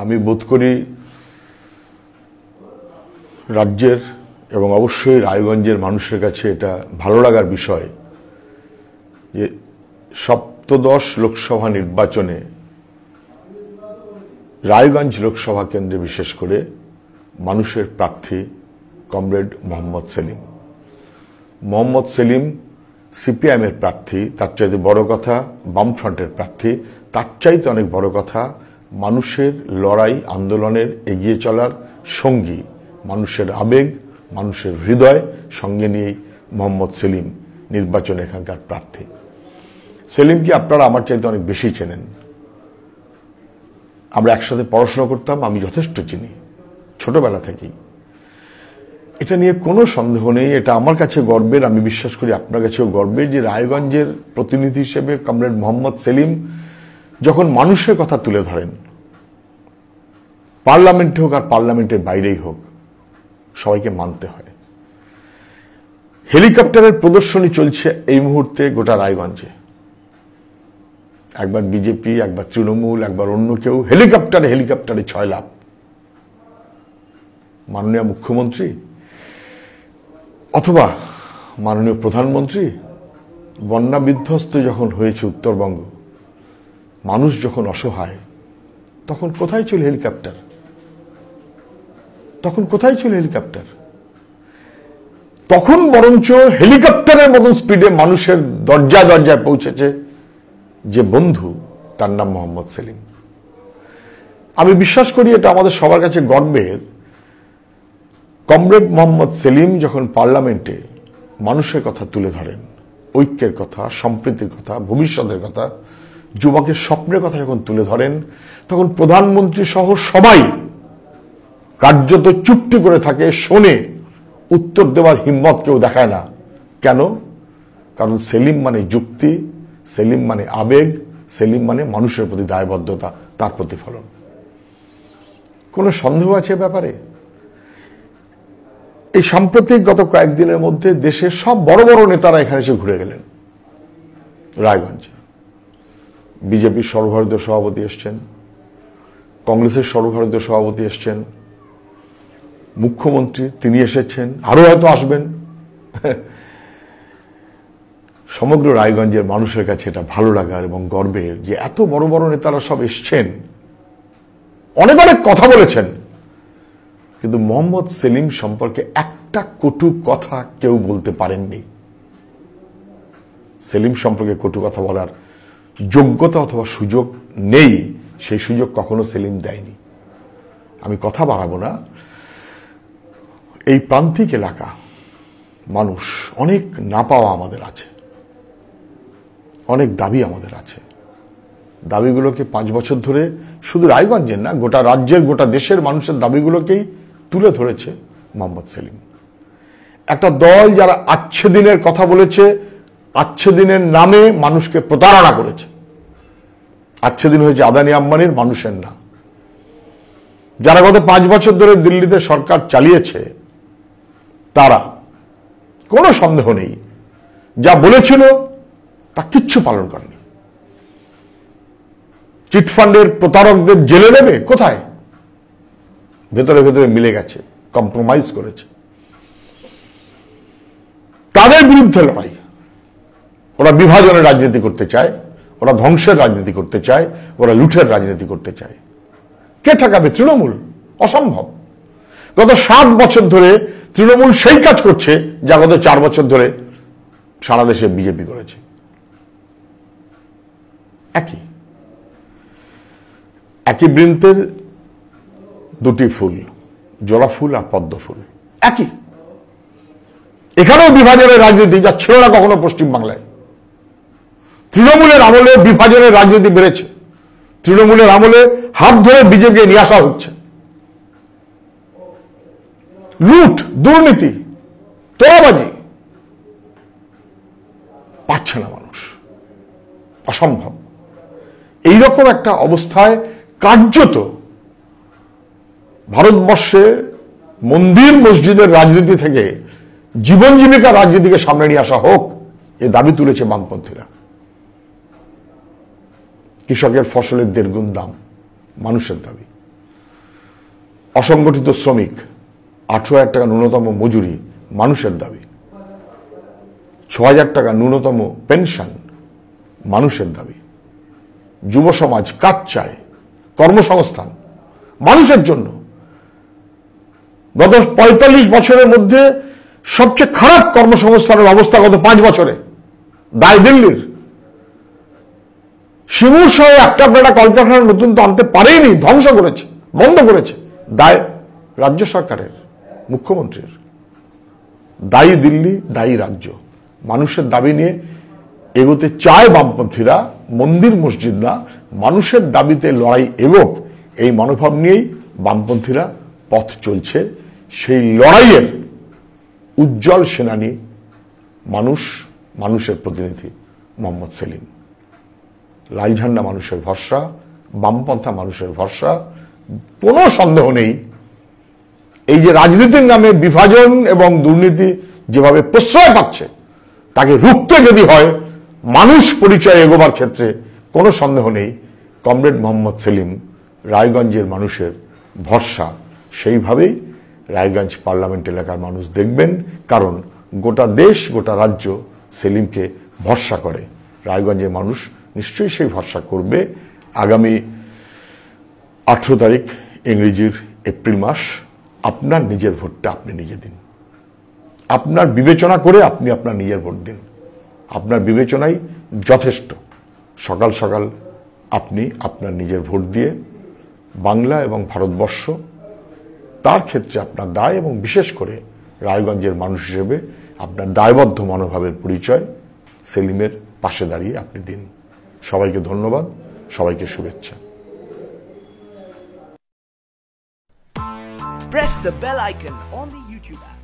আমি বোধ করি রাজ্যের এবং অবশ্যই রায়গঞ্জের মানুষের কাছে এটা ভালো লাগার বিষয় যে সপ্তদশ লোকসভা নির্বাচনে রায়গঞ্জ লোকসভা কেন্দ্রে বিশেষ করে মানুষের প্রার্থী কমরেড মোহাম্মদ সেলিম। মোহাম্মদ সেলিম সিপিআইএমের প্রার্থী, তার চাইতে বড় কথা বামফ্রন্টের প্রার্থী, তার চাইতে অনেক বড় কথা মানুষের লড়াই, আন্দোলনের এগিয়ে চলার সঙ্গী, মানুষের আবেগ, মানুষের হৃদয়, সঙ্গে নিয়েই মোহাম্মদ সেলিম নির্বাচনে এখানকার প্রার্থী। সেলিমকে আপনারা আমার চাইতে অনেক বেশি চেনেন? আমরা একসাথে পড়াশোনা করতাম, আমি যথেষ্ট চিনি, ছোটবেলা থেকেই। এটা নিয়ে কোনো সন্দেহ নেই, এটা আমার কাছে গর্বের, আমি বিশ্বাস করি আপনার কাছেও গর্বের যে রায়গঞ্জের প্রতিনিধি হিসেবে কমরেড মোহাম্মদ সেলিম যখন মানুষের কথা তুলে ধরেন, পার্লামেন্টে হোক আর পার্লামেন্টের বাইরেই হোক, সবাইকে মানতে হয়। হেলিকপ্টারের প্রদর্শনী চলছে এই মুহূর্তে গোটা রায়গঞ্জে। একবার বিজেপি, একবার তৃণমূল, একবার অন্য কেউ, হেলিকপ্টারে হেলিকপ্টারে ছয় লাভ মাননীয় মুখ্যমন্ত্রী অথবা মাননীয় প্রধানমন্ত্রী, বন্যা বিধ্বস্ত যখন হয়েছে উত্তরবঙ্গ মানুষ যখন অসহায়, তখন কোথায় ছিল হেলিকপ্টার? তখন কোথায় ছিল হেলিকপ্টার? তখন বরঞ্চ হেলিকপ্টারের মতন স্পিডে মানুষের দরজা দরজায় পৌঁছেছে যে বন্ধু, তার নাম মোহাম্মদ সেলিম। আমি বিশ্বাস করি এটা আমাদের সবার কাছে গর্বের। কমরেড মোহাম্মদ সেলিম যখন পার্লামেন্টে মানুষের কথা তুলে ধরেন, ঐক্যের কথা, সম্প্রীতির কথা, ভবিষ্যতের কথা যুবকের স্বপ্নের কথা যখন তুলে ধরেন, তখন প্রধানমন্ত্রী সহ সবাই কার্যত চুপটি করে থাকে, শোনে, উত্তর দেওয়ার হিম্মত কেউ দেখায় না। কেন? কারণ সেলিম মানে যুক্তি, সেলিম মানে আবেগ, সেলিম মানে মানুষের প্রতি দায়বদ্ধতা, তার প্রতিফলন। কোনো সন্দেহ আছে ব্যাপারে? এই সাম্প্রতিক গত কয়েকদিনের মধ্যে দেশের সব বড় বড় নেতারা এখানে এসে ঘুরে গেলেন, রায়গঞ্জে। বিজেপির সর্বভারতীয় সভাপতি এসছেন, কংগ্রেসের সর্বভারতীয় সভাপতি এসছেন, মুখ্যমন্ত্রী তিনি এসেছেন আরও হয়তো আসবেন। সমগ্র রায়গঞ্জের মানুষের কাছে এটা ভালো লাগার এবং গর্বের যে এত বড় বড় নেতারা সব এসছেন। অনেক অনেক কথা বলেছেন, কিন্তু মোহাম্মদ সেলিম সম্পর্কে একটা কটু কথা কেউ বলতে পারেননি। সেলিম সম্পর্কে কটু কথা বলার যোগ্যতা অথবা সুযোগ নেই, সেই সুযোগ কখনো সেলিম দেয়নি। আমি কথা বাড়াবো না। এই প্রান্তিক এলাকা, মানুষ অনেক না পাওয়া আমাদের আছে। অনেক দাবি আমাদের আছে। দাবিগুলোকে পাঁচ বছর ধরে শুধু রায়গঞ্জের না, গোটা রাজ্যের, গোটা দেশের মানুষের দাবিগুলোকেই তুলে ধরেছে মোহাম্মদ সেলিম। একটা দল যারা আচ্ছে দিনের কথা বলেছে আচ্ছে দিনের নামে মানুষকে প্রতারণা করেছে। আচ্ছে দিন হয়েছে আদানি আম্বানির মানুষের না যারা গত পাঁচ বছর ধরে দিল্লিতে সরকার চালিয়েছে, তারা কোনো সন্দেহ নেই। যা বলেছিল, তা কিচ্ছু পালন করেনি। চিটফান্ডের প্রতারকদের জেলে দেবে কোথায়? ভেতরে ভেতরে মিলে গেছে, কম্প্রোমাইজ করেছে। তাদের বিরুদ্ধে লড়াই। ওরা বিভাজনের রাজনীতি করতে চায়, ওরা ধ্বংসের রাজনীতি করতে চায়, ওরা লুঠের রাজনীতি করতে চায়। কে ঠেকাবে? তৃণমূল। অসম্ভব। গত সাত বছর ধরে তৃণমূল সেই কাজ করছে যা গত চার বছর ধরে সারা দেশে বিজেপি করেছে। একই। একই বৃন্তের দুটি ফুল, জোড়া ফুল আর পদ্ম ফুল। একই। এখানেও বিভাজনের রাজনীতি যা ছিল না কখনো পশ্চিমবাংলায়। তৃণমূলের আমলে বিভাজনের রাজনীতি বেড়েছে। তৃণমূলের আমলে হাত ধরে বিজেপি নিয়ে আসা হচ্ছে। লুট, দুর্নীতি তোলাবাজি পাচ্ছে না মানুষ। অসম্ভব। এইরকম একটা অবস্থায় কার্যত ভারতবর্ষে মন্দির মসজিদের রাজনীতি থেকে জীবন জীবিকা রাজনীতিকে সামনে নিয়ে আসা হোক, এ দাবি তুলেছে বামপন্থীরা। কৃষকের ফসলের দেড়গুণ দাম, মানুষের দাবি। অসংগঠিত শ্রমিক, আঠারো হাজার টাকা ন্যূনতম মজুরি, মানুষের দাবি। ছ হাজার টাকা ন্যূনতম পেনশন, মানুষের দাবি। যুব সমাজ কাজ চায়, কর্মসংস্থান, মানুষের জন্য। গত পঁয়তাল্লিশ বছরের মধ্যে সবচেয়ে খারাপ কর্মসংস্থানের অবস্থা গত পাঁচ বছরে, দায় দিল্লির। শিমুর সহ একটা আপনারা কলকারখানা নতুন তো আনতে পারেনি, ধ্বংস করেছে, বন্ধ করেছে। দায় রাজ্য সরকারের, মুখ্যমন্ত্রীর। দায়ী দিল্লি, দায়ী রাজ্য। মানুষের দাবি নিয়ে এগোতে চায় বামপন্থীরা, মন্দির মসজিদ না, মানুষের দাবিতে লড়াই এগোক, এই মনোভাব নিয়েই বামপন্থীরা পথ চলছে। সেই লড়াইয়ের উজ্জ্বল সেনানী মানুষ, মানুষের প্রতিনিধি মোহাম্মদ সেলিম। লাল ঝান্ডা মানুষের ভরসা, বামপন্থা মানুষের ভরসা, কোনো সন্দেহ নেই। এই যে রাজনীতির নামে বিভাজন এবং দুর্নীতি যেভাবে প্রশ্রয় পাচ্ছে, তাকে রুখতে যদি হয়, মানুষ পরিচয় এগোবার ক্ষেত্রে কোনো সন্দেহ নেই। কমরেড মোহাম্মদ সেলিম, রায়গঞ্জের মানুষের ভরসা, সেইভাবেই রায়গঞ্জ পার্লামেন্ট এলাকার মানুষ দেখবেন, কারণ গোটা দেশ, গোটা রাজ্য সেলিমকে ভরসা করে। রায়গঞ্জের মানুষ নিশ্চয়ই সেই ভরসা করবে আগামী আঠেরো তারিখ ইংরেজির এপ্রিল মাস। আপনার নিজের ভোটটা আপনি নিজে দিন। আপনার বিবেচনা করে আপনি আপনার নিজের ভোট দিন। আপনার বিবেচনাই যথেষ্ট। সকাল সকাল আপনি আপনার নিজের ভোট দিয়ে বাংলা এবং ভারতবর্ষ, তার ক্ষেত্রে আপনার দায় এবং বিশেষ করে রায়গঞ্জের মানুষ হিসেবে আপনার দায়বদ্ধ মনোভাবের পরিচয় সেলিমের পাশে দাঁড়িয়ে আপনি দিন। সবাইকে ধন্যবাদ সবাইকে শুভেচ্ছা press the bell icon on the YouTube app